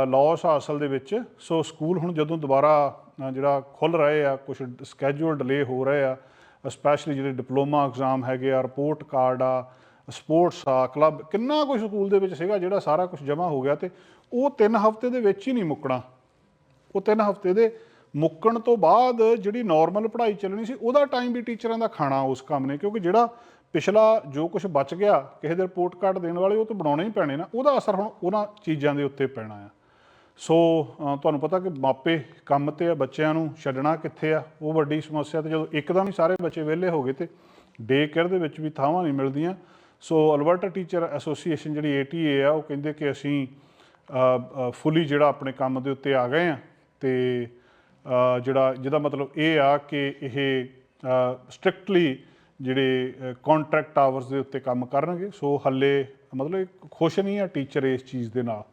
ਲਾਸ ਅਸਲ ਦੇ ਵਿੱਚ। ਸੋ ਸਕੂਲ ਹੁਣ ਜਦੋਂ ਦੁਬਾਰਾ ਜਿਹੜਾ ਖੁੱਲ ਰਹੇ ਆ ਕੁਝ ਸਕੇਜੂਲ ਡਿਲੇ ਹੋ ਰਹੇ ਆ ਸਪੈਸ਼ਲੀ ਜਿਹੜੇ ਡਿਪਲੋਮਾ ਐਗਜ਼ਾਮ ਹੈਗੇ ਆ ਰਿਪੋਰਟ ਕਾਰਡ ਆ ਸਪੋਰਟਸ ਆ ਕਲੱਬ ਕਿੰਨਾ ਕੁਝ ਸਕੂਲ ਦੇ ਵਿੱਚ ਸੀਗਾ ਜਿਹੜਾ ਸਾਰਾ ਕੁਝ ਜਮ੍ਹਾਂ ਹੋ ਗਿਆ ਤੇ ਉਹ 3 ਹਫ਼ਤੇ ਦੇ ਵਿੱਚ ਹੀ ਨਹੀਂ ਮੁੱਕਣਾ। ਉਹ ਤਿੰਨ ਹਫ਼ਤੇ ਦੇ ਮੁੱਕਣ ਤੋਂ ਬਾਅਦ ਜਿਹੜੀ ਨਾਰਮਲ ਪੜ੍ਹਾਈ ਚੱਲਣੀ ਸੀ, ਉਹਦਾ ਟਾਈਮ ਵੀ ਟੀਚਰਾਂ ਦਾ ਖਾਣਾ ਉਸ ਕੰਮ ਨੇ, ਕਿਉਂਕਿ ਜਿਹੜਾ ਪਿਛਲਾ ਜੋ ਕੁਝ ਬਚ ਗਿਆ, ਕਿਸੇ ਦੇ ਰਿਪੋਰਟ ਕਾਰਡ ਦੇਣ ਵਾਲੇ, ਉਹ ਤਾਂ ਬਣਾਉਣੇ ਹੀ ਪੈਣੇ ਨਾ, ਉਹਦਾ ਅਸਰ ਹੁਣ ਉਹਨਾਂ ਚੀਜ਼ਾਂ ਦੇ ਉੱਤੇ ਪੈਣਾ ਆ। ਸੋ ਤੁਹਾਨੂੰ ਪਤਾ ਕਿ ਮਾਪੇ ਕੰਮ ਤੇ ਆ, ਬੱਚਿਆਂ ਨੂੰ ਛੱਡਣਾ ਕਿੱਥੇ ਆ, ਉਹ ਵੱਡੀ ਸਮੱਸਿਆ ਤੇ ਜਦੋਂ ਇੱਕਦਮ ਹੀ ਸਾਰੇ ਬੱਚੇ ਵਿਹਲੇ ਹੋ ਗਏ ਤੇ ਡੇ ਕੇਅਰ ਦੇ ਵਿੱਚ ਵੀ ਥਾਵਾਂ ਨਹੀਂ ਮਿਲਦੀਆਂ। ਸੋ ਅਲਬਰਟਾ ਟੀਚਰ ਐਸੋਸੀਏਸ਼ਨ ਜਿਹੜੀ ਏਟੀਏ ਆ, ਉਹ ਕਹਿੰਦੇ ਕਿ ਅਸੀਂ ਫੁੱਲੀ ਜਿਹੜਾ ਆਪਣੇ ਕੰਮ ਦੇ ਉੱਤੇ ਆ ਗਏ ਆ ਤੇ ਜਿਹੜਾ, ਜਿਹਦਾ ਮਤਲਬ ਇਹ ਆ ਕਿ ਇਹ ਸਟ੍ਰਿਕਟਲੀ ਜਿਹੜੇ ਕੰਟਰੈਕਟ ਆਵਰਸ ਦੇ ਉੱਤੇ ਕੰਮ ਕਰਨਗੇ। ਸੋ ਹੱਲੇ ਮਤਲਬ ਇਹ ਖੁਸ਼ ਨਹੀਂ ਆ ਟੀਚਰ ਇਸ ਚੀਜ਼ ਦੇ ਨਾਲ।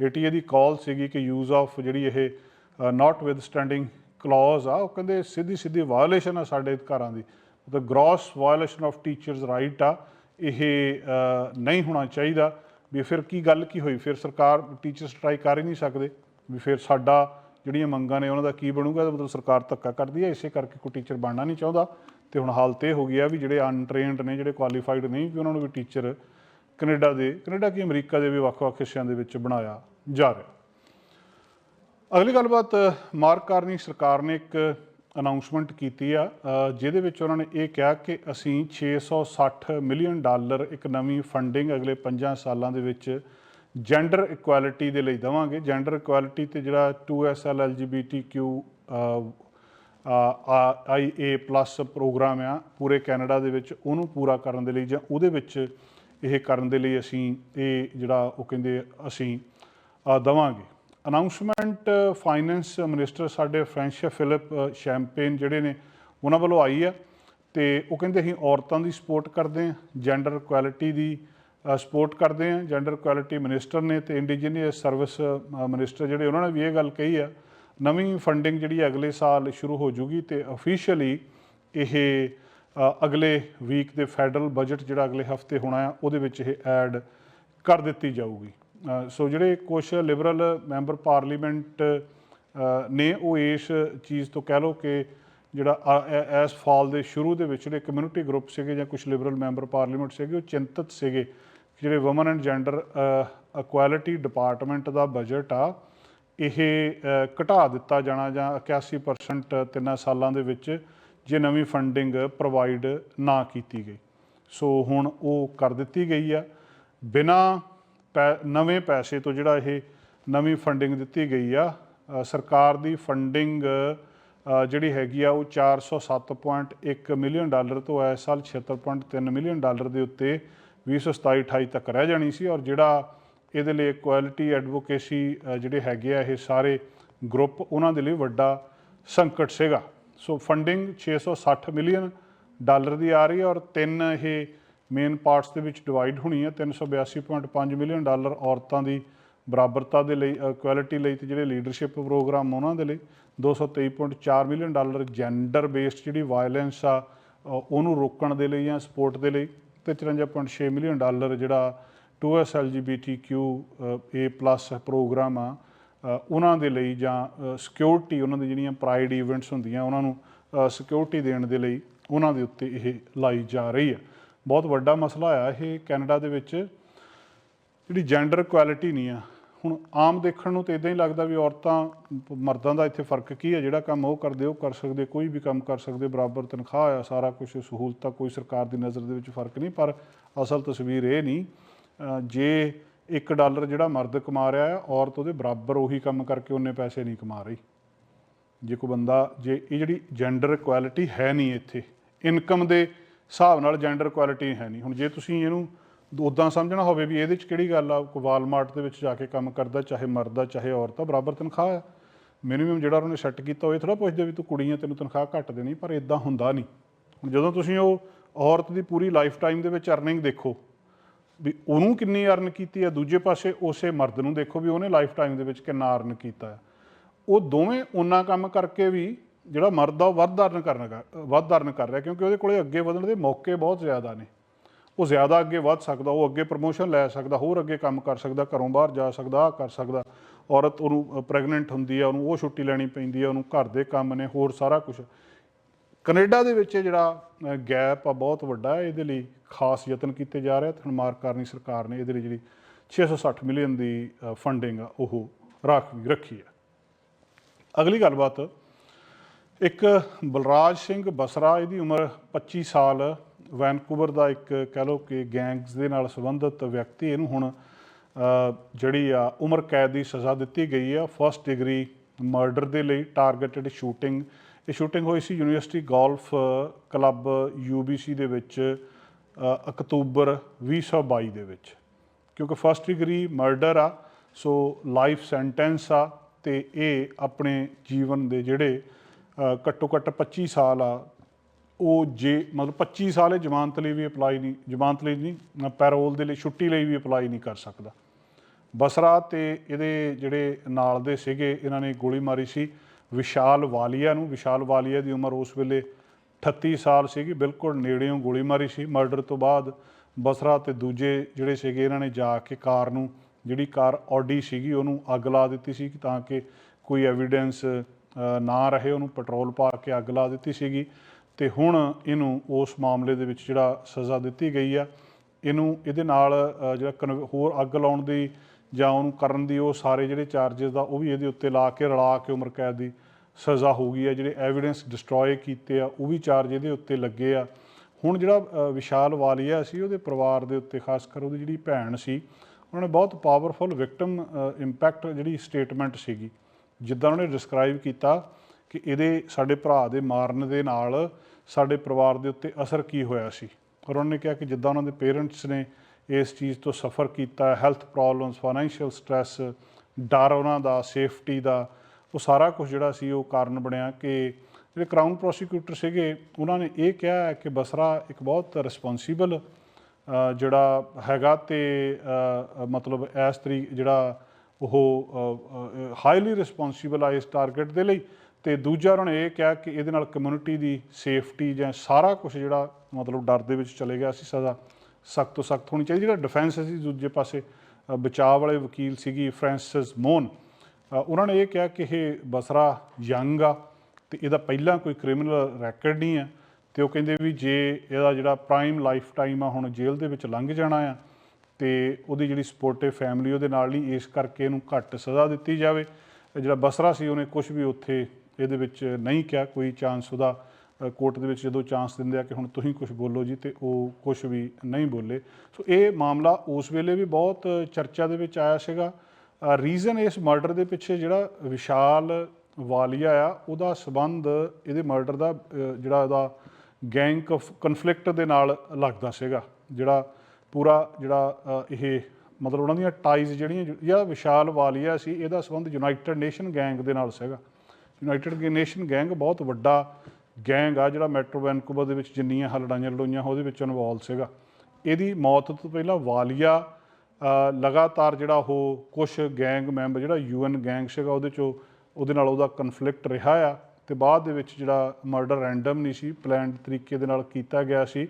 ਏਟੀਏ ਦੀ ਕਾਲ ਸੀਗੀ ਕਿ ਯੂਜ਼ ਆਫ ਜਿਹੜੀ ਇਹ ਨਾਟ ਵਿਦ ਸਟੈਂਡਿੰਗ ਕਲੌਜ਼ ਆ, ਉਹ ਕਹਿੰਦੇ ਸਿੱਧੀ ਸਿੱਧੀ ਵਾਇਓਲੇਸ਼ਨ ਆ ਸਾਡੇ ਅਧਿਕਾਰਾਂ ਦੀ। ਮਤਲਬ gross violation of teachers right ਆ, ਇਹ ਨਹੀਂ ਹੋਣਾ ਚਾਹੀਦਾ। ਵੀ ਫਿਰ ਕੀ ਗੱਲ ਕੀ ਹੋਈ? ਫਿਰ ਸਰਕਾਰ ਟੀਚਰ ਸਟ੍ਰਾਈਕ ਕਰ ਹੀ ਨਹੀਂ ਸਕਦੇ ਵੀ ਫਿਰ ਸਾਡਾ ਜਿਹੜੀਆਂ ਮੰਗਾਂ ਨੇ ਉਹਨਾਂ ਦਾ ਕੀ ਬਣੂਗਾ? ਇਹਦਾ ਮਤਲਬ ਸਰਕਾਰ ਧੱਕਾ ਕਰਦੀ ਹੈ, ਇਸੇ ਕਰਕੇ ਕੋਈ ਟੀਚਰ ਬਣਨਾ ਨਹੀਂ ਚਾਹੁੰਦਾ। ਤੇ ਹੁਣ ਹਾਲਤ ਇਹ ਹੋ ਗਈ ਆ ਵੀ ਜਿਹੜੇ ਅਨਟ੍ਰੇਨਡ ਨੇ, ਜਿਹੜੇ ਕੁਆਲੀਫਾਈਡ ਨਹੀਂ ਵੀ ਉਹਨਾਂ ਨੂੰ ਵੀ ਟੀਚਰ ਕੈਨੇਡਾ ਦੇ, ਕੈਨੇਡਾ ਕੀ ਅਮਰੀਕਾ ਦੇ ਵੀ ਵੱਖ-ਵੱਖ ਹਿੱਸਿਆਂ ਦੇ ਵਿੱਚ ਬਣਾਇਆ ਜਾ ਰਿਹਾ। ਅਗਲੀ ਗੱਲਬਾਤ, ਮਾਰਕ ਕਾਰਨੀ ਸਰਕਾਰ ਨੇ ਇੱਕ ਅਨਾਉਂਸਮੈਂਟ ਕੀਤੀ ਆ ਜਿਹਦੇ ਵਿੱਚ ਉਹਨਾਂ ਨੇ ਇਹ ਕਿਹਾ ਕਿ ਅਸੀਂ 660 ਮਿਲੀਅਨ ਡਾਲਰ ਇੱਕ ਨਵੀਂ ਫੰਡਿੰਗ ਅਗਲੇ 5 ਸਾਲਾਂ ਦੇ ਵਿੱਚ ਜੈਂਡਰ ਇਕੁਐਲਿਟੀ ਦੇ ਲਈ ਦੇਵਾਂਗੇ। ਜੈਂਡਰ ਇਕੁਐਲਿਟੀ ਤੇ ਜਿਹੜਾ 2SL LGBTQ ਆਈਏ ਪਲੱਸ ਪ੍ਰੋਗਰਾਮ ਆ ਪੂਰੇ ਕੈਨੇਡਾ ਦੇ ਵਿੱਚ ਉਹਨੂੰ ਪੂਰਾ ਕਰਨ ਦੇ ਲਈ ਜਾਂ ਉਹਦੇ ਵਿੱਚ ਇਹ ਕਰਨ ਦੇ ਲਈ ਅਸੀਂ ਇਹ ਜਿਹੜਾ ਉਹ ਕਹਿੰਦੇ ਅਸੀਂ ਅ, ਦੇਵਾਂਗੇ। ਅਨਾਉਂਸਮੈਂਟ ਫਾਈਨੈਂਸ ਮਿਨਿਸਟਰ ਸਾਡੇ ਫ੍ਰੈਂਚ ਫਿਲਿਪ ਸ਼ੈਂਪੇਨ ਜਿਹੜੇ ਨੇ, ਉਹਨਾਂ ਵੱਲੋਂ ਆਈ ਆ ਤੇ ਉਹ ਕਹਿੰਦੇ ਅਸੀਂ ਔਰਤਾਂ ਦੀ ਸਪੋਰਟ ਕਰਦੇ ਹਾਂ ਜੈਂਡਰ ਇਕੁਐਲਿਟੀ ਦੀ ਸਪੋਰਟ ਕਰਦੇ ਹਾਂ ਜੈਂਡਰ ਇਕੁਐਲਿਟੀ ਮਿਨਿਸਟਰ ਨੇ ਤੇ ਇੰਡੀਜੀਨੀਅਸ ਸਰਵਿਸ ਮਿਨਿਸਟਰ ਜਿਹੜੇ ਉਹਨਾਂ ਨੇ ਵੀ ਇਹ ਗੱਲ ਕਹੀ ਆ, ਨਵੀਂ ਫੰਡਿੰਗ ਜਿਹੜੀ ਅਗਲੇ ਸਾਲ ਸ਼ੁਰੂ ਹੋ ਜੂਗੀ ਤੇ ਅਫੀਸ਼ੀਅਲੀ ਇਹ ਅਗਲੇ ਵੀਕ ਦੇ ਫੈਡਰਲ ਬਜਟ ਜਿਹੜਾ ਅਗਲੇ ਹਫ਼ਤੇ ਹੋਣਾ ਆ, ਉਹਦੇ ਵਿੱਚ ਇਹ ਐਡ ਕਰ ਦਿੱਤੀ ਜਾਊਗੀ। ਸੋ ਜਿਹੜੇ ਕੁਝ ਲਿਬਰਲ ਮੈਂਬਰ ਪਾਰਲੀਮੈਂਟ ਨੇ ਉਹ ਇਸ ਚੀਜ਼ ਤੋਂ ਕਹਿ ਲਓ ਕਿ ਜਿਹੜਾ ਐਸ ਫਾਲ ਦੇ ਸ਼ੁਰੂ ਦੇ ਵਿੱਚ ਜਿਹੜੇ ਕਮਿਊਨਿਟੀ ਗਰੁੱਪ ਸੀਗੇ ਜਾਂ ਕੁਝ ਲਿਬਰਲ ਮੈਂਬਰ ਪਾਰਲੀਮੈਂਟ ਸੀਗੇ, ਉਹ ਚਿੰਤਤ ਸੀਗੇ ਕਿ ਜਿਹੜੇ women and gender equality department the budget ਆ, ਇਹ ਘਟਾ ਦਿੱਤਾ ਜਾਣਾ ਜਾਂ 81% ਤਿੰਨਾਂ ਸਾਲਾਂ ਦੇ ਵਿੱਚ ਜੇ ਨਵੀਂ ਫੰਡਿੰਗ ਪ੍ਰੋਵਾਈਡ ਨਾ ਕੀਤੀ ਗਈ। ਸੋ ਹੁਣ ਉਹ ਕਰ ਦਿੱਤੀ ਗਈ ਆ। ਬਿਨਾ ਨਵੇਂ ਪੈਸੇ ਤੋਂ ਜਿਹੜਾ ਇਹ ਨਵੀਂ ਫੰਡਿੰਗ ਦਿੱਤੀ ਗਈ ਆ ਸਰਕਾਰ ਦੀ ਫੰਡਿੰਗ ਜਿਹੜੀ ਹੈਗੀ ਆ ਉਹ 407.1 ਮਿਲੀਅਨ ਡਾਲਰ ਤੋਂ ਇਸ ਸਾਲ 76.3 ਮਿਲੀਅਨ ਡਾਲਰ ਦੇ ਉੱਤੇ 2027 28 ਤੱਕ ਰਹਿ ਜਾਣੀ ਸੀ ਔਰ ਜਿਹੜਾ ਇਹਦੇ ਲਈ ਕੁਆਲਿਟੀ ਐਡਵੋਕੇਸੀ ਜਿਹੜੇ ਹੈਗੇ ਆ ਇਹ ਸਾਰੇ ਗਰੁੱਪ ਉਹਨਾਂ ਦੇ ਲਈ ਵੱਡਾ ਸੰਕਟ ਸੀਗਾ। ਸੋ ਫੰਡਿੰਗ 660 ਮਿਲੀਅਨ ਡਾਲਰ ਦੀ ਆ ਰਹੀ ਹੈ ਔਰ ਤਿੰਨ ਇਹ ਮੇਨ ਪਾਰਟਸ ਦੇ ਵਿੱਚ ਡਿਵਾਈਡ ਹੋਣੀ ਹੈ 382.5 ਮਿਲੀਅਨ ਡਾਲਰ ਔਰਤਾਂ ਦੀ ਬਰਾਬਰਤਾ ਦੇ ਲਈ ਇਕੁਐਲਿਟੀ ਲਈ ਤੇ ਜਿਹੜੇ ਲੀਡਰਸ਼ਿਪ ਪ੍ਰੋਗਰਾਮ ਉਹਨਾਂ ਦੇ ਲਈ 223.4 ਮਿਲੀਅਨ ਡਾਲਰ ਜੈਂਡਰ ਬੇਸਡ ਜਿਹੜੀ ਵਾਇਲੈਂਸ ਆ ਉਹਨੂੰ ਰੋਕਣ ਦੇ ਲਈ ਜਾਂ ਸਪੋਰਟ ਦੇ ਲਈ ਤੇ 54.6 ਮਿਲੀਅਨ ਡਾਲਰ ਜਿਹੜਾ 2S LGBTQ A+ ਪ੍ਰੋਗਰਾਮ ਆ ਉਹਨਾਂ ਦੇ ਲਈ ਜਾਂ ਸਿਕਿਉਰਿਟੀ ਉਹਨਾਂ ਦੀ ਜਿਹੜੀਆਂ ਪ੍ਰਾਈਡ ਇਵੈਂਟਸ ਹੁੰਦੀਆਂ, ਉਹਨਾਂ ਨੂੰ ਸਿਕਿਉਰਿਟੀ ਦੇਣ ਦੇ ਲਈ ਉਹਨਾਂ ਦੇ ਉੱਤੇ ਇਹ ਲਾਈ ਜਾ ਰਹੀ ਹੈ। ਬਹੁਤ ਵੱਡਾ ਮਸਲਾ ਆ ਇਹ ਕੈਨੇਡਾ ਦੇ ਵਿੱਚ। ਜਿਹੜੀ ਜੈਂਡਰ ਇਕੁਐਲਿਟੀ ਨਹੀਂ ਆ। ਹੁਣ ਆਮ ਦੇਖਣ ਨੂੰ ਤੇ ਇਦਾਂ ਹੀ ਲੱਗਦਾ ਵੀ ਔਰਤਾਂ, ਮਰਦਾਂ ਦਾ ਇੱਥੇ ਫ਼ਰਕ ਕੀ ਹੈ ਜਿਹੜਾ ਕੰਮ ਉਹ ਕਰਦੇ, ਉਹ ਕਰ ਸਕਦੇ, ਕੋਈ ਵੀ ਕੰਮ ਕਰ ਸਕਦੇ, ਬਰਾਬਰ ਤਨਖਾਹ ਆ, ਸਾਰਾ ਕੁਝ ਸਹੂਲਤਾਂ, ਕੋਈ ਸਰਕਾਰ ਦੀ ਨਜ਼ਰ ਦੇ ਵਿੱਚ ਫ਼ਰਕ ਨਹੀਂ, ਪਰ ਅਸਲ ਤਸਵੀਰ ਇਹ ਨਹੀਂ। ਜੇ 1 ਡਾਲਰ ਜਿਹੜਾ ਮਰਦ ਕਮਾ ਰਿਹਾ ਹੈ ਔਰਤ ਉਹਦੇ ਬਰਾਬਰ ਉਹੀ ਕੰਮ ਕਰਕੇ ਉਹਨੇ ਪੈਸੇ ਨਹੀਂ ਕਮਾ ਰਹੀ। ਜੇ ਕੋਈ ਬੰਦਾ, ਜੇ ਇਹ ਜਿਹੜੀ ਜੈਂਡਰ ਇਕੁਐਲਿਟੀ ਹੈ ਨਹੀਂ ਇੱਥੇ ਇਨਕਮ ਦੇ ਹਿਸਾਬ ਨਾਲ ਜੈਂਡਰ ਕੁਆਲਿਟੀ ਹੈ ਨਹੀਂ। ਹੁਣ ਜੇ ਤੁਸੀਂ ਇਹਨੂੰ ਉਦਾਂ ਸਮਝਣਾ ਹੋਵੇ ਵੀ ਇਹਦੇ 'ਚ ਕਿਹੜੀ ਗੱਲ ਆ, ਕੋਈ ਵਾਲਮਾਰਟ ਦੇ ਵਿੱਚ ਜਾ ਕੇ ਕੰਮ ਕਰਦਾ, ਚਾਹੇ ਮਰਦ ਆ ਚਾਹੇ ਔਰਤ ਆ, ਬਰਾਬਰ ਤਨਖਾਹ ਆ। ਮਿਨੀਮਮ ਜਿਹੜਾ ਉਹਨੇ ਸੈੱਟ ਕੀਤਾ, ਉਹ ਇਹ ਥੋੜਾ ਪੁੱਛਦੇ ਵੀ ਤੂੰ ਕੁੜੀਆਂ ਤੈਨੂੰ ਤਨਖਾਹ ਘੱਟ ਦੇਣੀ, ਪਰ ਇਦਾਂ ਹੁੰਦਾ ਨਹੀਂ। ਹੁਣ ਜਦੋਂ ਤੁਸੀਂ ਉਹ ਔਰਤ ਦੀ ਪੂਰੀ ਲਾਈਫ ਟਾਈਮ ਦੇ ਵਿੱਚ ਅਰਨਿੰਗ ਦੇਖੋ, ਵੀ ਉਹਨੂੰ ਕਿੰਨੀ ਅਰਨ ਕੀਤੀ ਹੈ ਦੂਜੇ ਪਾਸੇ ਉਸੇ ਮਰਦ ਨੂੰ ਦੇਖੋ ਵੀ ਉਹਨੇ ਲਾਈਫ ਟਾਈਮ ਦੇ ਵਿੱਚ ਕਿੰਨਾ ਅਰਨ ਕੀਤਾ ਹੈ ਉਹ ਦੋਵੇਂ ਉਨਾ ਕੰਮ ਕਰਕੇ ਵੀ ਜਿਹੜਾ ਮਰਦ ਆ ਉਹ ਵੱਧ ਅਰਨ ਕਰਨ ਵੱਧ ਅਰਨ ਕਰ ਰਿਹਾ ਕਿਉਂਕਿ ਉਹਦੇ ਕੋਲੇ ਅੱਗੇ ਵਧਣ ਦੇ ਮੌਕੇ ਬਹੁਤ ਜ਼ਿਆਦਾ ਨੇ। ਉਹ ਜ਼ਿਆਦਾ ਅੱਗੇ ਵੱਧ ਸਕਦਾ, ਉਹ ਅੱਗੇ ਪ੍ਰਮੋਸ਼ਨ ਲੈ ਸਕਦਾ, ਹੋਰ ਅੱਗੇ ਕੰਮ ਕਰ ਸਕਦਾ, ਘਰੋਂ ਬਾਹਰ ਜਾ ਸਕਦਾ ਆ ਕਰ ਸਕਦਾ। ਔਰਤ ਉਹਨੂੰ ਪ੍ਰੈਗਨੈਂਟ ਹੁੰਦੀ ਆ, ਉਹਨੂੰ ਉਹ ਛੁੱਟੀ ਲੈਣੀ ਪੈਂਦੀ ਆ, ਉਹਨੂੰ ਘਰ ਦੇ ਕੰਮ ਨੇ, ਹੋਰ ਸਾਰਾ ਕੁਝ ਕੈਨੇਡਾ ਦੇ ਵਿੱਚ ਇਹ ਜਿਹੜਾ ਗੈਪ ਆ ਬਹੁਤ ਵੱਡਾ ਹੈ, ਇਹਦੇ ਲਈ ਖਾਸ ਯਤਨ ਕੀਤੇ ਜਾ ਰਹੇ ਹਨ ਮਾਰਕ ਸਰਕਾਰ ਨੇ ਇਹਦੇ ਲਈ ਜਿਹੜੀ 660 ਮਿਲੀਅਨ ਦੀ ਫੰਡਿੰਗ ਆ, ਉਹ ਰੱਖ, ਰੱਖੀ ਹੈ ਅਗਲੀ ਗੱਲਬਾਤ ਇੱਕ ਬਲਰਾਜ ਸਿੰਘ ਬਸਰਾ ਇਹਦੀ ਉਮਰ 25 ਸਾਲ ਵੈਨਕੂਵਰ ਦਾ ਇੱਕ ਕਹਿ ਲਓ ਕਿ ਗੈਂਗਸ ਦੇ ਨਾਲ ਸੰਬੰਧਿਤ ਵਿਅਕਤੀ ਇਹਨੂੰ ਹੁਣ ਜਿਹੜੀ ਆ ਉਮਰ ਕੈਦ ਦੀ ਸਜ਼ਾ ਦਿੱਤੀ ਗਈ ਆ ਫਰਸਟ ਡਿਗਰੀ ਮਰਡਰ ਦੇ ਲਈ ਟਾਰਗੇਟਡ ਸ਼ੂਟਿੰਗ। ਇਹ ਸ਼ੂਟਿੰਗ ਹੋਈ ਸੀ ਯੂਨੀਵਰਸਿਟੀ ਗੋਲਫ ਕਲੱਬ ਯੂਬੀਸੀ ਦੇ ਵਿੱਚ ਅ, ਅਕਤੂਬਰ 2022 ਦੇ ਵਿੱਚ। ਕਿਉਂਕਿ ਫਸਟ ਡਿਗਰੀ ਮਰਡਰ ਆ ਸੋ ਲਾਈਫ ਸੈਂਟੈਂਸ ਆ ਤੇ ਇਹ ਆਪਣੇ ਜੀਵਨ ਦੇ ਜਿਹੜੇ ਘੱਟੋ ਘੱਟ 25 ਸਾਲ ਆ। ਉਹ ਜੇ ਮਤਲਬ 25 ਸਾਲ ਇਹ ਜ਼ਮਾਨਤ ਲਈ ਵੀ ਅਪਲਾਈ ਨਹੀਂ, ਜ਼ਮਾਨਤ ਲਈ ਨਹੀਂ ਪੈਰੋਲ ਦੇ ਲਈ, ਛੁੱਟੀ ਲਈ ਵੀ ਅਪਲਾਈ ਨਹੀਂ ਕਰ ਸਕਦਾ। ਬਸਰਾ ਤੇ ਇਹਦੇ ਜਿਹੜੇ ਨਾਲ ਦੇ ਸੀਗੇ, ਇਹਨਾਂ ਨੇ ਗੋਲੀ ਮਾਰੀ ਸੀ। ਵਿਸ਼ਾਲ ਵਾਲੀਆ ਨੂੰ, ਵਿਸ਼ਾਲ ਵਾਲੀਆ ਦੀ ਉਮਰ ਉਸ ਵੇਲੇ 38 ਸਾਲ ਸੀਗੀ। ਬਿਲਕੁਲ ਨੇੜਿਓਂ ਗੋਲੀ ਮਾਰੀ ਸੀ। ਮਰਡਰ ਤੋਂ ਬਾਅਦ ਬਸਰਾ ਤੇ ਦੂਜੇ ਜਿਹੜੇ ਸੀਗੇ, ਇਹਨਾਂ ਨੇ ਜਾ ਕੇ ਕਾਰ ਨੂੰ, ਜਿਹੜੀ ਕਾਰ ਆਡੀ ਸੀਗੀ, ਉਹਨੂੰ ਅੱਗ ਲਾ ਦਿੱਤੀ ਸੀ ਤਾਂ ਕਿ ਕੋਈ ਐਵੀਡੈਂਸ ਨਾ ਰਹੇ, ਉਹਨੂੰ ਪੈਟਰੋਲ ਪਾ ਕੇ ਅੱਗ ਲਾ ਦਿੱਤੀ ਸੀਗੀ ਤੇ ਹੁਣ ਇਹਨੂੰ ਉਸ ਮਾਮਲੇ ਦੇ ਵਿੱਚ ਜਿਹੜਾ ਸਜ਼ਾ ਦਿੱਤੀ ਗਈ ਆ, ਇਹਨੂੰ ਇਹਦੇ ਨਾਲ ਜਿਹੜਾ ਕਨਵ- ਹੋਰ ਅੱਗ ਲਾਉਣ ਦੀ ਜਾਂ ਉਹਨੂੰ ਕਰਨ ਦੀ ਉਹ ਸਾਰੇ ਜਿਹੜੇ ਚਾਰजेस ਦਾ, ਉਹ ਵੀ ਇਹਦੇ ਉੱਤੇ ਲਾ ਕੇ ਰਲਾ ਕੇ ਉਮਰ ਕੈਦ ਦੀ ਸਜ਼ਾ ਹੋ ਗਈ ਆ, ਜਿਹੜੇ ਐਵੀਡੈਂਸ ਡਿਸਟਰੋਏ ਕੀਤੇ ਆ, ਉਹ ਵੀ ਚਾਰਜ ਇਹਦੇ ਉੱਤੇ ਲੱਗੇ ਆ। ਹੁਣ ਜਿਹੜਾ ਵਿਸ਼ਾਲ ਵਾਲੀਆ ਸੀ, ਉਹਦੇ ਪਰਿਵਾਰ ਦੇ ਉੱਤੇ ਖਾਸ ਕਰ ਉਹਦੀ ਜਿਹੜੀ ਭੈਣ ਸੀ, ਉਹਨਾਂ ਨੇ ਬਹੁਤ ਪਾਵਰਫੁਲ ਵਿਕਟਮ ਇੰਪੈਕਟ ਜਿਹੜੀ ਸਟੇਟਮੈਂਟ ਸੀਗੀ। ਜਿੱਦਾਂ ਉਹਨੇ ਡਿਸਕ੍ਰਾਈਬ ਕੀਤਾ ਕਿ ਇਹਦੇ, ਸਾਡੇ ਭਰਾ ਦੇ ਮਾਰਨ ਦੇ ਨਾਲ ਸਾਡੇ ਪਰਿਵਾਰ ਦੇ ਉੱਤੇ ਅਸਰ ਕੀ ਹੋਇਆ ਸੀ? ਔਰ ਉਹਨਾਂ ਨੇ ਕਿਹਾ ਕਿ ਜਿੱਦਾਂ ਉਹਨਾਂ ਦੇ ਪੇਰੈਂਟਸ ਨੇ ਇਸ ਚੀਜ਼ ਤੋਂ ਸਫਰ ਕੀਤਾ ਹੈਲਥ ਪ੍ਰੋਬਲਮਸ ਫਾਈਨੈਂਸ਼ੀਅਲ ਸਟ੍ਰੈਸ ਡਰ ਉਹਨਾਂ ਦਾ ਸੇਫਟੀ ਦਾ, ਉਹ ਸਾਰਾ ਕੁਝ ਜਿਹੜਾ ਸੀ ਉਹ ਕਾਰਨ ਬਣਿਆ ਕਿ ਜਿਹੜੇ ਕਰਾਊਨ ਪ੍ਰੋਸੀਕਿਊਟਰ ਸੀਗੇ, ਉਹਨਾਂ ਨੇ ਇਹ ਕਿਹਾ ਕਿ ਬਸਰਾ ਇੱਕ ਬਹੁਤ ਰਿਸਪੌਂਸੀਬਲ ਜਿਹੜਾ ਹੈਗਾ ਤੇ ਮਤਲਬ ਇਸ ਤਰੀ, ਜਿਹੜਾ ਉਹ ਹਾਈਲੀ ਰਿਸਪੌਂਸੀਬਲ ਆ ਇਸ ਟਾਰਗੇਟ ਦੇ ਲਈ। ਤੇ ਦੂਜਾ ਉਹਨਾਂ ਨੇ ਇਹ ਕਿਹਾ ਕਿ ਇਹਦੇ ਨਾਲ ਕਮਿਊਨਿਟੀ ਦੀ ਸੇਫਟੀ ਜਾਂ ਸਾਰਾ ਕੁਝ ਜਿਹੜਾ ਮਤਲਬ ਡਰ ਦੇ ਵਿੱਚ ਚਲੇ ਗਿਆ ਸੀ ਸਜ਼ਾ, ਸਖਤ ਤੋਂ ਸਖਤ ਹੋਣੀ ਚਾਹੀਦੀ। ਜਿਹੜਾ ਡਿਫੈਂਸ ਸੀ ਦੂਜੇ ਪਾਸੇ ਬਚਾਅ ਵਾਲੇ ਵਕੀਲ ਸੀਗੀ ਫ੍ਰਾਂਸਿਸ ਮੋਨ। ਉਹਨਾਂ ਨੇ ਇਹ ਕਿਹਾ ਕਿ ਇਹ ਬਸਰਾ ਯੰਗ ਆ ਤੇ ਇਹਦਾ ਪਹਿਲਾਂ ਕੋਈ ਕ੍ਰਿਮੀਨਲ ਰੈਕੋਰਡ ਨਹੀਂ ਆ ਤੇ ਉਹ ਕਹਿੰਦੇ ਵੀ ਜੇ ਇਹਦਾ ਜਿਹੜਾ ਪ੍ਰਾਈਮ ਲਾਈਫ ਟਾਈਮ ਆ, ਹੁਣ ਜੇਲ੍ਹ ਦੇ ਵਿੱਚ ਲੰਘ ਜਾਣਾ ਆ ਤੇ ਉਹਦੀ ਜਿਹੜੀ ਸਪੋਰਟਿਵ ਫੈਮਿਲੀ ਉਹਦੇ ਨਾਲ ਹੀ ਇਸ ਕਰਕੇ ਇਹਨੂੰ ਘੱਟ ਸਜ਼ਾ ਦਿੱਤੀ ਜਾਵੇ। ਜਿਹੜਾ ਬਸਰਾ ਸੀ ਉਹਨੇ ਕੁਝ ਵੀ ਉੱਥੇ ਇਹਦੇ ਵਿੱਚ ਨਹੀਂ ਕਿਹਾ। ਕੋਈ ਚਾਂਸ ਉਹਦਾ ਕੋਰਟ ਦੇ ਵਿੱਚ ਜਦੋਂ ਚਾਂਸ ਦਿੰਦੇ ਆ ਕਿ ਹੁਣ ਤੁਸੀਂ ਕੁਝ ਬੋਲੋ ਜੀ ਤੇ ਉਹ ਕੁਝ ਵੀ ਨਹੀਂ ਬੋਲੇ। ਸੋ ਇਹ ਮਾਮਲਾ ਉਸ ਵੇਲੇ ਵੀ ਬਹੁਤ ਚਰਚਾ ਦੇ ਵਿੱਚ ਆਇਆ ਸੀਗਾ। ਰੀਜ਼ਨ ਇਸ ਮਰਡਰ ਦੇ ਪਿੱਛੇ ਜਿਹੜਾ ਵਿਸ਼ਾਲ ਵਾਲੀਆ ਆ, ਉਹਦਾ ਸਬੰਧ ਇਹਦੇ ਮਰਡਰ ਦਾ ਜਿਹੜਾ ਉਹਦਾ ਗੈਂਗ ਕਨਫਲਿਕਟ ਦੇ ਨਾਲ ਲੱਗਦਾ ਸੀਗਾ। ਜਿਹੜਾ ਪੂਰਾ ਜਿਹੜਾ ਇਹ ਮਤਲਬ ਉਹਨਾਂ ਦੀਆਂ ਟਾਈਜ਼ ਜਿਹੜੀਆਂ ਜਾਂ ਵਿਸ਼ਾਲ ਵਾਲੀਆ ਸੀ, ਇਹਦਾ ਸੰਬੰਧ ਯੂਨਾਈਟਿਡ ਨੇਸ਼ਨ ਗੈਂਗ ਦੇ ਨਾਲ ਸੀਗਾ। ਯੂਨਾਈਟਿਡ ਨੇਸ਼ਨ ਗੈਂਗ ਬਹੁਤ ਵੱਡਾ ਗੈਂਗ ਆ, ਜਿਹੜਾ ਮੈਟਰੋ ਵੈਨਕੂਵਰ ਦੇ ਵਿੱਚ ਜਿੰਨੀਆਂ ਹ ਲੜਾਈਆਂ ਲੜੋਈਆਂ ਉਹਦੇ ਵਿੱਚ ਇਨਵੋਲਵ ਸੀਗਾ। ਇਹਦੀ ਮੌਤ ਤੋਂ ਪਹਿਲਾਂ ਵਾਲੀਆ ਲਗਾਤਾਰ ਜਿਹੜਾ ਉਹ ਕੁਝ ਗੈਂਗ ਮੈਂਬਰ, ਜਿਹੜਾ ਯੂਐਨ ਗੈਂਗ ਸੀਗਾ, ਉਹਦੇ ਚੋਂ ਉਹਦੇ ਨਾਲ ਉਹਦਾ ਕਨਫਲਿਕਟ ਰਿਹਾ ਆ। ਤੇ ਬਾਅਦ ਦੇ ਵਿੱਚ ਜਿਹੜਾ ਮਰਡਰ ਰੈਂਡਮ ਨਹੀਂ ਸੀ ਪਲਾਨਡ ਤਰੀਕੇ ਦੇ ਨਾਲ ਕੀਤਾ ਗਿਆ ਸੀ।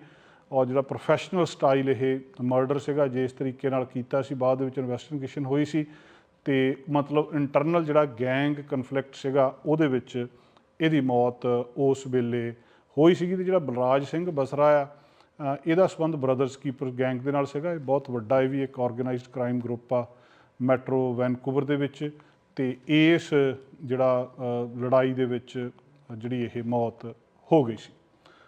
ਔਰ ਜਿਹੜਾ ਪ੍ਰੋਫੈਸ਼ਨਲ ਸਟਾਈਲ ਇਹ ਮਰਡਰ ਸੀਗਾ ਜਿਸ ਤਰੀਕੇ ਨਾਲ ਕੀਤਾ ਸੀ, ਬਾਅਦ ਦੇ ਵਿੱਚ ਇਨਵੈਸਟੀਗੇਸ਼ਨ ਹੋਈ ਸੀ, ਤੇ ਮਤਲਬ ਇੰਟਰਨਲ ਜਿਹੜਾ ਗੈਂਗ ਕਨਫਲਿਕਟ ਸੀਗਾ, ਉਹਦੇ ਵਿੱਚ ਇਹਦੀ ਮੌਤ ਉਸ ਵੇਲੇ ਹੋਈ ਸੀਗੀ ਤੇ ਜਿਹੜਾ ਬਲਰਾਜ ਸਿੰਘ ਬਸਰਾ ਆ ਇਹਦਾ ਸੰਬੰਧ ਬ੍ਰਦਰਸ ਕੀਪਰ ਗੈਂਗ ਦੇ ਨਾਲ ਸੀਗਾ। ਇਹ ਬਹੁਤ ਵੱਡਾ ਇਹ ਵੀ ਇੱਕ ਆਰਗੇਨਾਈਜ਼ਡ ਕ੍ਰਾਈਮ ਗਰੁੱਪ ਆ ਮੈਟਰੋ ਵੈਨਕੂਵਰ ਦੇ ਵਿੱਚ ਤੇ ਇਸ ਜਿਹੜਾ ਲੜਾਈ ਦੇ ਵਿੱਚ ਜਿਹੜੀ ਇਹ ਮੌਤ ਹੋ ਗਈ ਸੀ।